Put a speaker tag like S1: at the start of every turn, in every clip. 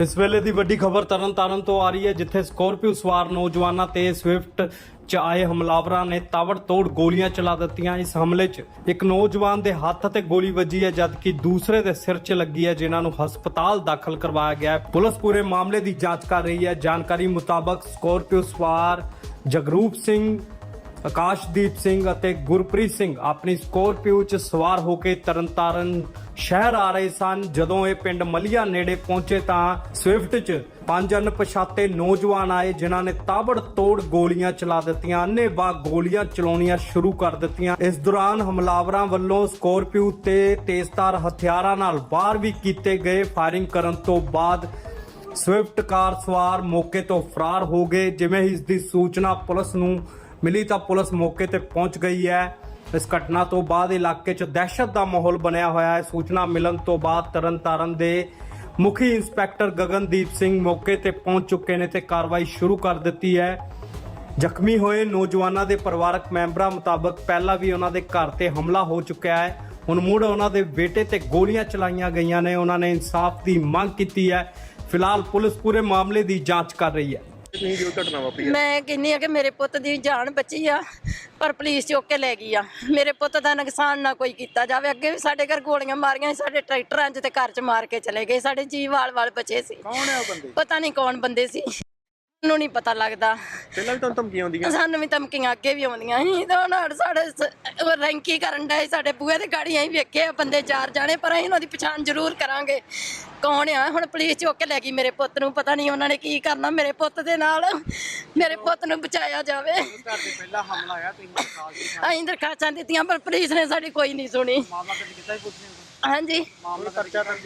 S1: ਇਸ ਵੇਲੇ ਦੀ ਵੱਡੀ ਖਬਰ ਤਰਨਤਾਰਨ ਤੋਂ ਆ ਰਹੀ ਹੈ, ਜਿੱਥੇ ਸਕੋਰਪੀਓ ਸਵਾਰ ਨੌਜਵਾਨਾਂ ਤੇ ਸਵਿਫਟ ਚ ਆਏ ਹਮਲਾਵਰਾਂ ਨੇ ਤਾਬੜਤੋੜ ਗੋਲੀਆਂ ਚਲਾ ਦਿੱਤੀਆਂ। ਇਸ ਹਮਲੇ 'ਚ ਇੱਕ ਨੌਜਵਾਨ ਦੇ ਹੱਥ ਤੇ ਗੋਲੀ ਵੱਜੀ ਹੈ, ਜਦਕਿ ਦੂਸਰੇ ਦੇ ਸਿਰ 'ਚ ਲੱਗੀ ਹੈ, ਜਿਨ੍ਹਾਂ ਨੂੰ ਹਸਪਤਾਲ ਦਾਖਲ ਕਰਵਾਇਆ ਗਿਆ ਹੈ। ਪੁਲਿਸ ਪੂਰੇ ਮਾਮਲੇ ਦੀ ਜਾਂਚ ਕਰ ਰਹੀ ਹੈ। ਜਾਣਕਾਰੀ ਮੁਤਾਬਕ ਸਕੋਰਪੀਓ ਸਵਾਰ ਜਗਰੂਪ ਸਿੰਘ ਆਕਾਸ਼ਦੀਪ ਸਿੰਘ ਅਤੇ ਗੁਰਪ੍ਰੀਤ ਸਿੰਘ ਆਪਣੀ ਸਕੋਰਪੀਓ 'ਚ ਸਵਾਰ ਹੋ ਕੇ ਤਰਨਤਾਰਨ ਸ਼ਹਿਰ ਆ ਰਹੇ ਸਨ। ਜਦੋਂ ਇਹ ਪਿੰਡ ਮਲੀਆ ਨੇੜੇ ਪਹੁੰਚੇ ਤਾਂ ਸਵਿਫਟ 'ਚ ਪੰਜ ਅਣਪਛਾਤੇ ਨੌਜਵਾਨ ਆਏ, ਜਿਨ੍ਹਾਂ ਨੇ ਤਾਬੜਤੋੜ ਗੋਲੀਆਂ ਚਲਾ ਦਿੱਤੀਆਂ, ਅੰਨ੍ਹੇਵਾਹ ਗੋਲੀਆਂ ਚਲਾਉਣੀਆਂ ਸ਼ੁਰੂ ਕਰ ਦਿੱਤੀਆਂ। ਇਸ ਦੌਰਾਨ ਹਮਲਾਵਰਾਂ ਵੱਲੋਂ ਸਕੋਰਪੀਓ ਤੇ ਤੇਜ਼ਧਾਰ ਹਥਿਆਰਾਂ ਨਾਲ ਵਾਰ ਵੀ ਕੀਤੇ ਗਏ। ਫਾਇਰਿੰਗ ਕਰਨ ਤੋਂ ਬਾਅਦ ਸਵਿਫਟ ਕਾਰ ਸਵਾਰ ਮੌਕੇ ਤੋਂ ਫਰਾਰ ਹੋ ਗਏ, ਜਿਵੇਂ ਹੀ ਇਸ ਦੀ ਸੂਚਨਾ ਪੁਲਿਸ ਨੂੰ ਮਿਲੀ ਤਾਂ ਪੁਲਿਸ ਮੌਕੇ ਤੇ ਪਹੁੰਚ ਗਈ ਹੈ। ਇਸ ਘਟਨਾ ਤੋਂ ਬਾਅਦ ਇਲਾਕੇ 'ਚ ਦਹਿਸ਼ਤ ਦਾ ਮਾਹੌਲ ਬਣਿਆ ਹੋਇਆ ਹੈ। ਸੂਚਨਾ ਮਿਲਣ ਤੋਂ ਬਾਅਦ ਤਰਨਤਾਰਨ ਦੇ ਮੁਖੀ ਇੰਸਪੈਕਟਰ ਗਗਨਦੀਪ ਸਿੰਘ ਮੌਕੇ ਤੇ ਪਹੁੰਚ ਚੁੱਕੇ ਨੇ ਤੇ ਕਾਰਵਾਈ ਸ਼ੁਰੂ ਕਰ ਦਿੱਤੀ ਹੈ। ਜ਼ਖਮੀ ਹੋਏ ਨੌਜਵਾਨਾਂ ਦੇ ਪਰਿਵਾਰਕ ਮੈਂਬਰਾਂ ਮੁਤਾਬਕ ਪਹਿਲਾਂ ਵੀ ਉਹਨਾਂ ਦੇ ਘਰ ਤੇ ਹਮਲਾ ਹੋ ਚੁੱਕਿਆ ਹੈ। ਹੁਣ ਮੁੜ ਉਹਨਾਂ ਦੇ ਬੇਟੇ ਤੇ ਗੋਲੀਆਂ ਚਲਾਈਆਂ ਗਈਆਂ ਨੇ। ਉਹਨਾਂ ਨੇ ਇਨਸਾਫ ਦੀ ਮੰਗ ਕੀਤੀ ਹੈ। ਫਿਲਹਾਲ ਪੁਲਿਸ ਪੂਰੇ ਮਾਮਲੇ ਦੀ ਜਾਂਚ ਕਰ ਰਹੀ ਹੈ।
S2: ਤੁਸੀਂ ਜੋ ਘਟਨਾ ਵਾਪਰੀ ਹੈ
S3: ਮੈਂ ਕਹਿੰਨੀ ਆ ਕਿ ਮੇਰੇ ਪੁੱਤ ਦੀ ਜਾਨ ਬਚੀ ਆ ਪਰ ਪੁਲਿਸ ਚੁੱਕ ਕੇ ਲੈ ਗਈ ਆ। ਮੇਰੇ ਪੁੱਤ ਦਾ ਨੁਕਸਾਨ ਨਾ ਕੋਈ ਕੀਤਾ ਜਾਵੇ। ਅੱਗੇ ਵੀ ਸਾਡੇ ਘਰ ਗੋਲੀਆਂ ਮਾਰੀਆਂ ਸੀ, ਸਾਡੇ ਟਰੈਕਟਰਾਂ 'ਚ ਤੇ ਘਰ 'ਚ ਮਾਰ ਕੇ ਚਲੇ ਗਏ ਸਾਡੇ ਜੀ ਵਾਲ ਵਾਲ ਬਚੇ ਸੀ।
S2: ਕੌਣ ਹੈ ਉਹ ਬੰਦੇ?
S3: ਪਤਾ ਨਹੀਂ ਕੌਣ ਬੰਦੇ ਸੀ। ਨੂੰ ਨਹੀਂ ਪਤਾ ਲੱਗਦਾ।
S2: ਪਹਿਲਾਂ ਵੀ ਤੁਹਾਨੂੰ ਧਮਕੀਆਂ ਆਉਂਦੀਆਂ?
S3: ਸਾਨੂੰ ਵੀ ਧਮਕੀਆਂ ਅੱਗੇ ਵੀ ਆਉਂਦੀਆਂ ਸੀ ਤੇ ਨੇ ਸਾਡੇ ਸ- ਰੈਂਕੀ ਕਰਨ ਡਏ ਸਾਡੇ ਬੂਹੇ ਦੇ ਗਾੜੀਆਂ ਹੀ ਵੇਖੇ ਆ ਬੰਦੇ ਚਾਰ ਜਾਣੇ ਪਰ ਅਸੀਂ ਉਹਨਾਂ ਦੀ ਪਛਾਣ ਜ਼ਰੂਰ ਕਰਾਂਗੇ। ਕੌਣ ਆ? ਹੁਣ ਪੁਲਿਸ ਚੁੱਕ ਕੇ ਲੈ ਗਈ ਮੇਰੇ ਪੁੱਤ ਨੂੰ ਪਤਾ ਨਹੀਂ ਉਹਨਾਂ ਨੇ ਕੀ ਕਰਨਾ ਮੇਰੇ ਪੁੱਤ ਦੇ ਨਾਲ। ਮੇਰੇ ਪੁੱਤ ਨੂੰ ਬਚਾਇਆ ਜਾਵੇ।
S2: ਘਰ ਦੇ ਪਹਿਲਾ ਹਮਲਾ ਆਇਆ ਤੁਸੀਂ ਕਾਲ ਦੀ
S3: ਅਸੀਂ ਦਰਖਾਸਤਾਂ ਦਿੱਤੀਆਂ ਪਰ ਪੁਲਿਸ ਨੇ ਸਾਡੀ ਕੋਈ ਨਹੀਂ ਸੁਣੀ।
S2: ਮਾਮਲਾ ਹੀ
S3: ਹਾਂਜੀ।
S2: ਮਾਮਲਾ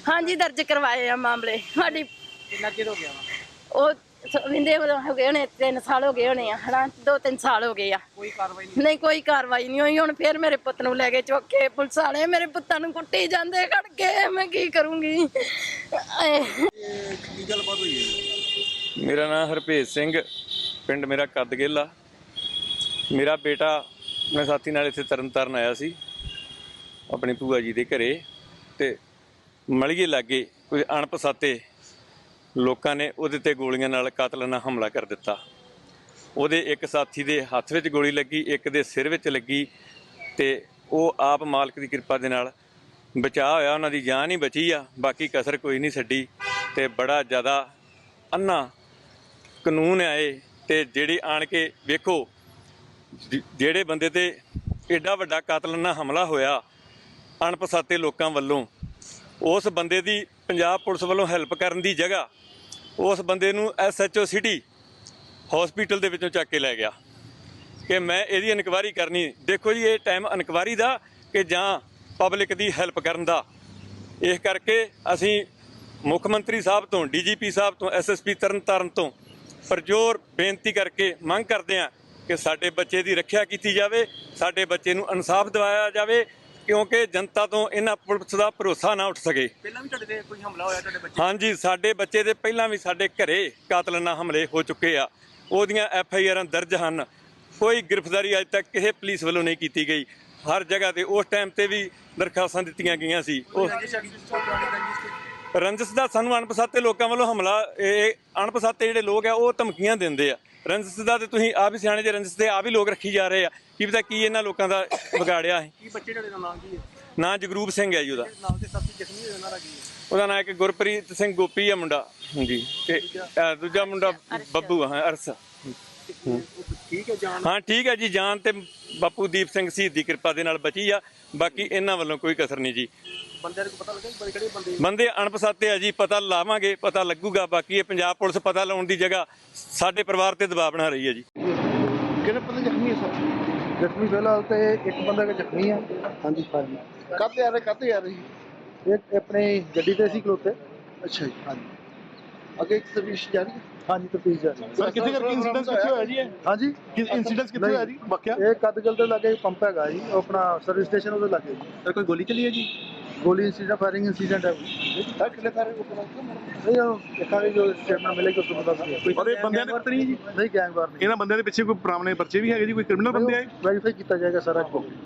S3: ਹਾਂਜੀ ਦਰਜ ਕਰਵਾਏ ਆ ਮਾਮਲੇ। ਸਾਡੀ
S2: ਕਿੰਨਾ ਚਿਰ ਹੋ ਗਿਆ? ਵਾ
S3: ਉਹ ਵਿੰਦੇ ਹੋ ਗਏ ਹੋਣੇ 3 ਸਾਲ ਹੋ ਗਏ ਹੋਣੇ ਆ ਹਨਾ? 2-3 ਸਾਲ ਹੋ ਗਏ ਆ।
S2: ਕੋਈ ਕਾਰਵਾਈ ਨਹੀਂ।
S3: ਨਹੀਂ ਕੋਈ ਕਾਰਵਾਈ ਨਹੀਂ ਹੋਈ। ਹੁਣ ਫਿਰ ਮੇਰੇ ਪੁੱਤ ਨੂੰ ਲੈ ਕੇ ਚੁੱਕ ਕੇ ਪੁਲਿਸ ਵਾਲੇ ਮੇਰੇ ਪੁੱਤਾਂ ਨੂੰ ਕੁੱਟੀ ਜਾਂਦੇ ਖੜ ਕੇ ਮੈਂ ਕੀ ਕਰੂੰਗੀ? ਆਏ।
S2: ਇਹ ਕੀ ਗੱਲਬਾਤ ਹੋਈ ਹੈ?
S4: ਮੇਰਾ ਨਾਮ ਹਰਭੇਜ ਸਿੰਘ। ਪਿੰਡ ਮੇਰਾ ਕਦਗਿੱਲ। ਮੇਰਾ ਬੇਟਾ ਮੈਂ ਸਾਥੀ ਨਾਲ ਇੱਥੇ ਤਰਨਤਾਰਨ ਆਇਆ ਸੀ। ਆਪਣੀ ਭੂਆ ਜੀ ਦੇ ਘਰੇ ਤੇ ਮਲਗੇ ਲਾਗੇ ਕੁਝ ਅਣਪਛਾਤੇ ਲੋਕਾਂ ਨੇ ਉਹਦੇ ਤੇ ਗੋਲੀਆਂ ਨਾਲ ਕਾਤਲਾਨਾ ਹਮਲਾ ਕਰ ਦਿੱਤਾ। ਉਹਦੇ ਇੱਕ ਸਾਥੀ ਦੇ ਹੱਥ ਵਿੱਚ ਗੋਲੀ ਲੱਗੀ, ਇੱਕ ਦੇ ਸਿਰ ਵਿੱਚ ਲੱਗੀ ਤੇ ਉਹ ਆਪ ਮਾਲਕ ਦੀ ਕਿਰਪਾ ਦੇ ਨਾਲ ਬਚਾਅ ਹੋਇਆ, ਉਹਨਾਂ ਦੀ ਜਾਨ ਹੀ ਬਚੀ ਆ, ਬਾਕੀ ਕਸਰ ਕੋਈ ਨਹੀਂ ਛੱਡੀ ਤੇ ਬੜਾ ਜ਼ਿਆਦਾ ਅੰਨਾ ਕਾਨੂੰਨ ਆਏ ਤੇ ਜਿਹੜੇ ਆਣ ਕੇ ਵੇਖੋ, ਜਿ- ਜਿਹੜੇ ਬੰਦੇ ਤੇ ਐਡਾ ਵੱਡਾ ਕਾਤਲਾਨਾ ਹਮਲਾ ਹੋਇਆ, ਅਣਪਛਾਤੇ ਲੋਕਾਂ ਵੱਲੋਂ ਉਸ ਬੰਦੇ ਦੀ ਪੰਜਾਬ ਪੁਲਿਸ ਵੱਲੋਂ ਹੈਲਪ ਕਰਨ ਦੀ ਜਗ੍ਹਾ ਉਸ ਬੰਦੇ ਨੂੰ ਐਸਐਚਓ ਸਿਟੀ ਹਸਪੀਟਲ ਦੇ ਵਿੱਚੋਂ ਚੱਕ ਕੇ ਲੈ ਗਿਆ ਕਿ ਮੈਂ ਇਹਦੀ ਇਨਕੁਆਇਰੀ ਕਰਨੀ ਦੇਖੋ ਜੀ, ਇਹ ਟਾਈਮ ਇਨਕੁਆਇਰੀ ਦਾ ਕਿ ਜਾਂ ਪਬਲਿਕ ਦੀ ਹੈਲਪ ਕਰਨ ਦਾ। ਇਸ ਕਰਕੇ ਅਸੀਂ ਮੁੱਖ ਮੰਤਰੀ ਸਾਹਿਬ ਤੋਂ ਡੀਜੀਪੀ ਸਾਹਿਬ ਤੋਂ ਐਸਐਸਪੀ ਤਰਨਤਾਰਨ ਤੋਂ ਪਰਜੋਰ ਬੇਨਤੀ ਕਰਕੇ ਮੰਗ ਕਰਦੇ ਹਾਂ ਕਿ ਸਾਡੇ ਬੱਚੇ ਦੀ ਰੱਖਿਆ ਕੀਤੀ ਜਾਵੇ, ਸਾਡੇ ਬੱਚੇ ਨੂੰ ਇਨਸਾਫ ਦਿਵਾਇਆ ਜਾਵੇ ਕਿਉਂਕਿ ਜਨਤਾ ਤੋਂ ਇਹਨਾਂ ਪੁਲਿਸ ਦਾ ਭਰੋਸਾ ਨਾ ਉੱਠ ਸਕੇ।
S2: ਪਹਿਲਾਂ ਵੀ ਤੁਹਾਡੇ ਤੇ ਕੋਈ ਹਮਲਾ ਹੋਇਆ ਤੁਹਾਡੇ ਬੱਚੇ?
S4: ਹਾਂਜੀ ਸਾਡੇ ਬੱਚੇ ਦੇ ਪਹਿਲਾਂ ਵੀ ਸਾਡੇ ਘਰੇ ਕਾਤਲਾਨਾ ਹਮਲੇ ਹੋ ਚੁੱਕੇ ਆ। ਉਹਦੀਆਂ ਐਫ ਆਈ ਆਰਾਂ ਦਰਜ ਹਨ। ਕੋਈ ਗ੍ਰਿਫਤਾਰੀ ਅਜੇ ਤੱਕ ਕਿਸੇ ਪੁਲਿਸ ਵੱਲੋਂ ਨਹੀਂ ਕੀਤੀ ਗਈ। ਹਰ ਜਗ੍ਹਾ ਤੇ ਉਸ ਟਾਈਮ ਤੇ ਵੀ ਦਰਖਾਸਤਾਂ ਦਿੱਤੀਆਂ ਗਈਆਂ ਸੀ। ਉਹ ਰੰਜਿਸ਼ ਦਾ ਸਾਨੂੰ ਅਣਪਛਾਤੇ ਲੋਕਾਂ ਵੱਲੋਂ ਹਮਲਾ ਇਹ ਅਣਪਛਾਤੇ ਜਿਹੜੇ ਲੋਕ ਆ ਉਹ ਧਮਕੀਆਂ ਦਿੰਦੇ ਆ। ਰੰਜਿਸ਼ ਦਾ ਤੇ ਤੁਸੀਂ ਆਪ ਹੀ ਸਿਆਣੇ ਜੇ ਰੰਜਿਸ਼ ਤੇ ਆਪ ਹੀ ਲੋਕ ਰੱਖੀ ਜਾ ਰਹੇ ਆ। ਕੀ ਪਤਾ ਕੀ ਇਹਨਾਂ ਲੋਕਾਂ ਦਾ ਵਿਗਾੜਿਆ ਹੈ।
S2: ਕੀ ਬੱਚੇ ਤੁਹਾਡੇ ਦਾ ਨਾਮ ਕੀ ਹੈ?
S4: ਨਾਂ ਜਗਰੂਪ ਸਿੰਘ ਹੈ ਜੀ ਉਹਦਾ।
S2: ਨਾਲ ਦੇ ਸਾਥੀ ਜ਼ਖਮੀ ਹੋਏ ਉਹਨਾਂ ਦਾ ਕੀ ਹੈ?
S4: ਉਹਦਾ ਨਾਂ ਇੱਕ ਗੁਰਪ੍ਰੀਤ ਸਿੰਘ ਗੋਪੀ ਆ ਮੁੰਡਾ। ਹਾਂਜੀ। ਤੇ ਅਹ ਦੂਜਾ ਮੁੰਡਾ ਬੱਬੂ ਆ, ਹਾਂ ਅਰਸ।
S2: ਤੇ ਉਹ ਠੀਕ ਹੈ ਜਾਨ?
S4: ਹਾਂ ਠੀਕ ਹੈ ਜੀ ਜਾਨ ਤੇ ਬਾਪੂ ਦੀਪ ਸਿੰਘ ਸ਼ਹੀਦ ਦੀ ਕਿਰਪਾ ਦੇ ਨਾਲ ਬਚੀ ਆ। ਬਾਕੀ ਇਹਨਾਂ ਵੱਲੋਂ ਕੋਈ ਕਸਰ ਨਹੀਂ ਜੀ।
S2: ਬੰਦਿਆਂ ਨੂੰ ਪਤਾ ਲੱਗਾ ਕਿ ਬੜੇ ਕਿਹੜੇ ਬੰਦੇ?
S4: ਬੰਦੇ ਅਣਪਛਾਤੇ ਆ ਜੀ ਪਤਾ ਲਾਵਾਂਗੇ ਪਤਾ ਲੱਗੂਗਾ। ਬਾਕੀ ਇਹ ਪੰਜਾਬ ਪੁਲਿਸ ਪਤਾ ਲਾਉਣ ਦੀ ਜਗ੍ਹਾ ਸਾਡੇ ਪਰਿਵਾਰ ਤੇ ਦਬਾਅ ਬਣਾ ਰਹੀ ਹੈ ਜੀ।
S2: ਕਿਹੜੇ ਬੰਦੇ ਜ਼ਖਮੀ ਹੈ ਸਰ?
S5: ਜ਼ਖਮੀ ਫਿਲਹਾਲ ਤੇ ਇੱਕ ਬੰਦਾ ਕਿ ਜ਼ਖਮੀ ਆ। ਹਾਂਜੀ ਹਾਂਜੀ।
S2: ਕਾਹਤੇ ਆ ਰਹੇ ਕਾਹਤੇ ਆ ਰਹੇ?
S5: ਇਹ ਆਪਣੀ ਗੱਡੀ ਤੇ ਸੀ ਖਲੋਤੇ।
S2: ਅੱਛਾ ਜੀ
S5: ਹਾਂਜੀ।
S2: ਅੱਗੇ ਇੱਕ ਸਰਵਿਸ ਜਾਰੀ ਹੈ?
S5: ਹਾਂਜੀ ਤਫਤੀਸ਼ ਜਾਰੀ ਹੈ।
S2: ਸਰ ਕਿੱਥੇ ਕਰਕੇ ਇਨਸੀਡੈਂਟ ਕਿੱਥੇ ਹੋਇਆ ਜੀ ਇਹ?
S5: ਹਾਂਜੀ।
S2: ਇਨਸੀਡੈਂਟ ਕਿੱਥੇ ਹੋਇਆ ਜੀ? ਵਾਕਿਆ?
S5: ਇਹ ਕਦਗਲ ਦੇ ਲਾਗੇ ਪੰਪ ਹੈਗਾ ਜੀ ਉਹ ਆਪਣਾ ਸਰਵਿਸ ਸਟੇਸ਼ਨ ਉਹਦੇ ਲਾਗੇ ਜੀ।
S2: ਸਰ ਕੋਈ ਗੋਲੀ ਚੱਲੀ ਹੈ ਜੀ?
S5: ਗੋਲੀ ਇਨਸੀਡੈਂਟ ਫਾਇਰਿੰਗ ਇਨਸੀਡੈਂਟ ਹੈ।
S2: ਸਰ ਕਿੰਨੇ ਸਾਰੇ
S5: ਨਹੀਂ ਉਹ ਦੇਖਾਂਗੇ ਜੋ ਸਟੇਟਮੈਂਟ ਮਿਲੇਗੀ ਉਸ ਤੋਂ ਪਤਾ ਲੱਗੇਗਾ
S2: ਔਰ ਇਹ ਬੰਦਿਆਂ ਦੇ ਪਤਾ ਨਹੀਂ ਜੀ
S5: ਨਹੀਂ ਗੈਂਗਵਾਰ ਨਹੀਂ
S2: ਇਹਨਾਂ ਬੰਦਿਆਂ ਦੇ ਪਿੱਛੇ ਕੋਈ ਪੁਰਾਣੇ ਪਰਚੇ ਵੀ ਹੈਗੇ ਜੀ? ਕੋਈ ਕ੍ਰਿਮੀਨਲ ਬੰਦੇ ਆਏ?
S5: ਵੈਰੀਫਾਈ ਕੀਤਾ ਜਾਏਗਾ ਸਾਰਾ ਕੁਝ।